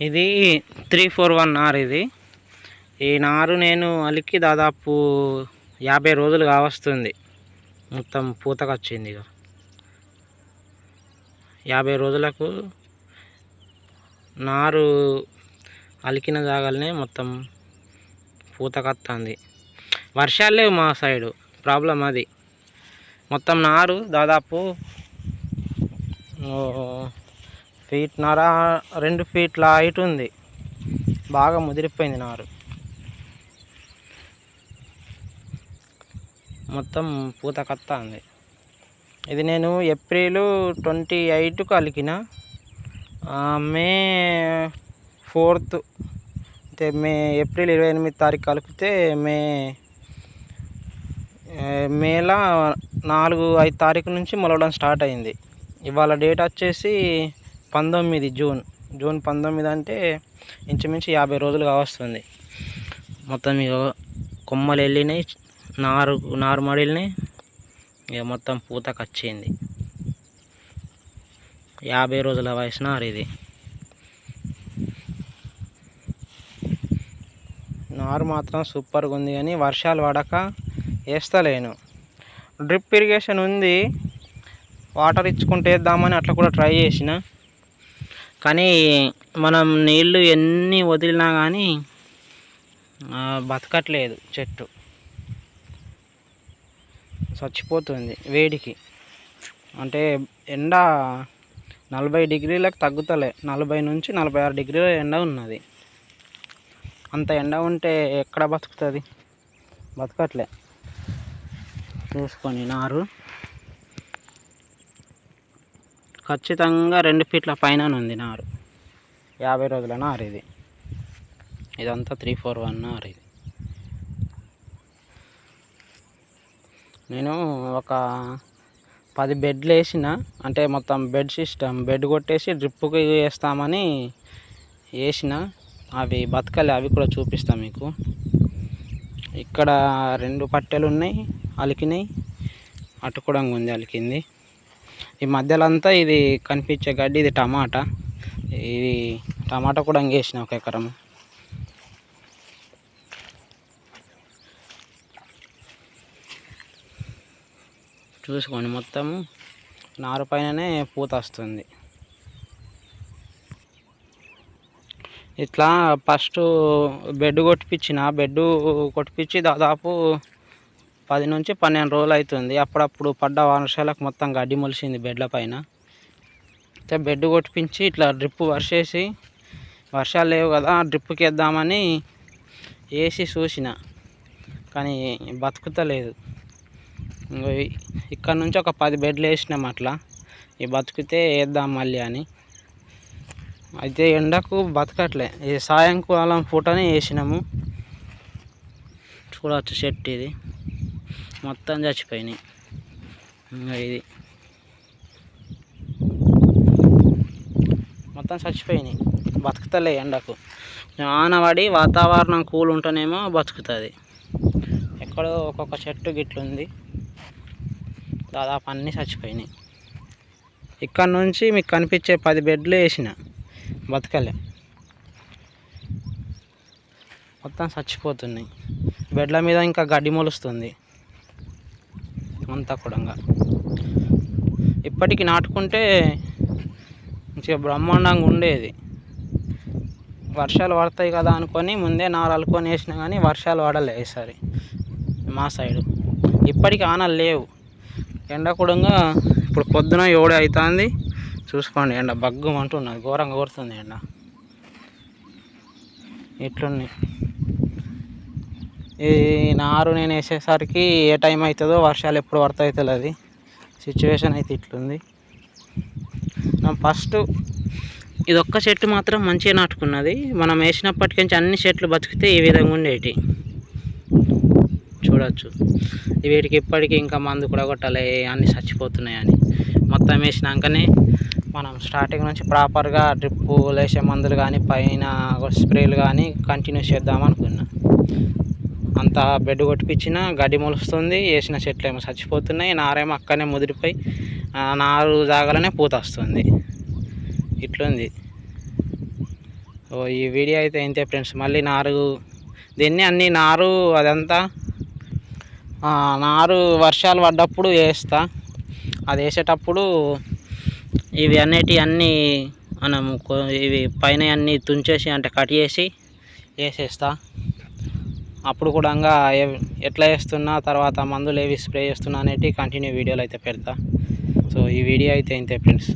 ఇది three four one నార్ ఇది. ఈ నారు నేను అలికి దాదాపు యాభై రోజులు కావస్తుంది. మొత్తం పూతకు వచ్చింది ఇక. యాభై రోజులకు నారు అలికిన జాగాలనే మొత్తం పూతకత్తుంది వర్షాలు లేవు మా సైడు. ప్రాబ్లం అది. మొత్తం నారు దాదాపు ఫీట్ నర రెండు ఫీట్ల హైట్ ఉంది. బాగా ముదిరిపోయింది నారు. మొత్తం పూత కత్తాంది. ఇది నేను ఏప్రిల్ ట్వంటీ ఎయిట్కు అలికిన మే ఫోర్త్ అంటే మే ఏప్రిల్ ఇరవై ఎనిమిది తారీఖు కలిపితే మే మేలా నాలుగు ఐదు తారీఖు నుంచి మొలవడం స్టార్ట్ అయింది. ఇవాళ డేట్ వచ్చేసి పంతొమ్మిది జూన్. జూన్ పంతొమ్మిది అంటే ఇంచుమించు యాభై రోజులు కావస్తుంది. మొత్తం ఇక కొమ్మలు వెళ్ళినాయి నారు నారు మడిలినాయి ఇక మొత్తం పూతకు వచ్చింది యాభై రోజుల వయసు నారు ఇది. నారు మాత్రం సూపర్గా ఉంది కానీ వర్షాలు పడక వేస్తలేను డ్రిప్ ఇరిగేషన్ ఉంది. వాటర్ ఇచ్చుకుంటే వేద్దామని అట్లా కూడా ట్రై చేసిన. కానీ మనం నీళ్ళు ఎన్ని వదిలినా కానీ బతకట్లేదు చెట్టు. చచ్చిపోతుంది వేడికి. అంటే ఎండ నలభై డిగ్రీలకు తగ్గుతలే. నలభై నుంచి నలభై ఆరు డిగ్రీల ఎండ ఉన్నది. అంత ఎండ ఉంటే ఎక్కడ బతుకుతుంది? బతకట్లే. చూసుకొని నారు. ఖచ్చితంగా రెండు ఫీట్ల పైన ఉంది నారు. యాభై రోజుల నారు ఇది. ఇదంతా త్రీ ఫోర్ వన్ నారు ఇది. నేను ఒక పది బెడ్లు వేసిన అంటే మొత్తం బెడ్ సిస్టమ్ బెడ్ కొట్టేసి డ్రిప్పుకి వేస్తామని వేసిన. అవి బతకలే అవి కూడా చూపిస్తాను మీకు. ఇక్కడ రెండు పట్టెలు ఉన్నాయి అలికినాయి. అటు కూడా ఉంది అలికింది. ఈ మధ్యలో అంతా ఇది కనిపించే గడ్డి ఇది టమాటా. ఇది టమాటా కూడా అంగేసిన ఒక ఎకరం. చూసుకోండి మొత్తం నారు పైననే పూత వస్తుంది. ఇట్లా ఫస్ట్ బెడ్ కొట్టిపించిన బెడ్ కొట్టిపించి దాదాపు పది నుంచి పన్నెండు రోజులు అవుతుంది. అప్పుడప్పుడు పడ్డ వర్షాలకు మొత్తం గడ్డి మొలిసింది బెడ్ల పైన. అయితే బెడ్ కొట్టిపించి ఇట్లా డ్రిప్ వర్షేసి వర్షాలు లేవు కదా డ్రిప్కి వేద్దామని వేసి చూసిన. కానీ బతుకుతలేదు. ఇక్కడ నుంచి ఒక పది బెడ్లు వేసినాం అట్లా. ఈ బతికితే వేద్దాం మళ్ళీ అని. అయితే ఎండకు బతకట్లే. ఈ సాయంకాలం పూటనే వేసినాము. చూడవచ్చు చెట్టు ఇది. మొత్తం చచ్చిపోయినాయి. ఇంకా ఇది. మొత్తం చచ్చిపోయినాయి. బతుకుతలే ఎండకు. ఆనవాడి వాతావరణం కూల్ ఉంటేనేమో బతుకుతుంది. ఎక్కడో ఒక్కొక్క చెట్టు గిట్లుంది దాదాపు అన్నీ చచ్చిపోయినాయి. ఇక్కడ నుంచి మీకు కనిపించే పది బెడ్లు వేసిన. బతకలే. మొత్తం చచ్చిపోతున్నాయి. బెడ్ల మీద ఇంకా గడ్డి మొలుస్తుంది. అంతా కూడా ఇప్పటికి నాటుకుంటే మంచిగా బ్రహ్మాండంగా ఉండేది. వర్షాలు పడతాయి కదా అనుకొని ముందే నారు అల్లుకొని వేసినా కానీ వర్షాలు పడలే ఈసారి మా సైడు. ఇప్పటికి ఆనలు లేవు. ఎండ కూడా ఇప్పుడు పొద్దున ఏడు అవుతుంది చూసుకోండి ఎండ బగ్గం అంటున్నది ఘోరంగా కొడుతుంది ఎండ. ఇట్లున్నాయి. ఈ నారు నేను వేసేసరికి ఏ టైం అవుతుందో వర్షాలు ఎప్పుడు పడతాయో తెలియదు సిచ్యువేషన్ అయితే ఇట్లుంది. నా ఫస్ట్ ఇది ఒక్క చెట్టు మాత్రం మంచిగా నాటుకున్నది. మనం వేసినప్పటికించి అన్ని చెట్లు బతికితే ఈ విధంగా ఉండేటి. చూడవచ్చు వీటికి ఇప్పటికీ ఇంకా మందు కూడా కొట్టాలి అన్నీ చచ్చిపోతున్నాయి అని మొత్తం వేసినాకనే మనం స్టార్టింగ్ నుంచి ప్రాపర్గా డ్రిప్పు లేసే మందులు కానీ పైన స్ప్రేలు కానీ కంటిన్యూ చేద్దాం అనుకున్నా. అంత బెడ్ కొట్టిపించిన గడ్డి మొలుస్తుంది వేసిన చెట్లు ఏమో చచ్చిపోతున్నాయి నారేమో అక్కడనే ముదిరిపోయి నారు జాగాలనే పూత వస్తుంది. ఇట్లుంది. ఓ ఈ వీడియో అయితే ఇంతే ఫ్రెండ్స్. మళ్ళీ నారు దీన్ని అన్ని నారు అదంతా నారు వర్షాలు పడ్డప్పుడు వేస్తా. అది వేసేటప్పుడు ఇవి అన్నిటి అన్నీ మనం ఇవి పైన అన్నీ తుంచేసి అంటే కట్ చేసి వేసేస్తా. అప్పుడు కూడా ఎట్లా వేస్తున్నా తర్వాత మందులు ఏవి స్ప్రే చేస్తున్నా అనేటి కంటిన్యూ వీడియోలు అయితే పెడతా. సో ఈ వీడియో అయితే ఇంతే ఫ్రెండ్స్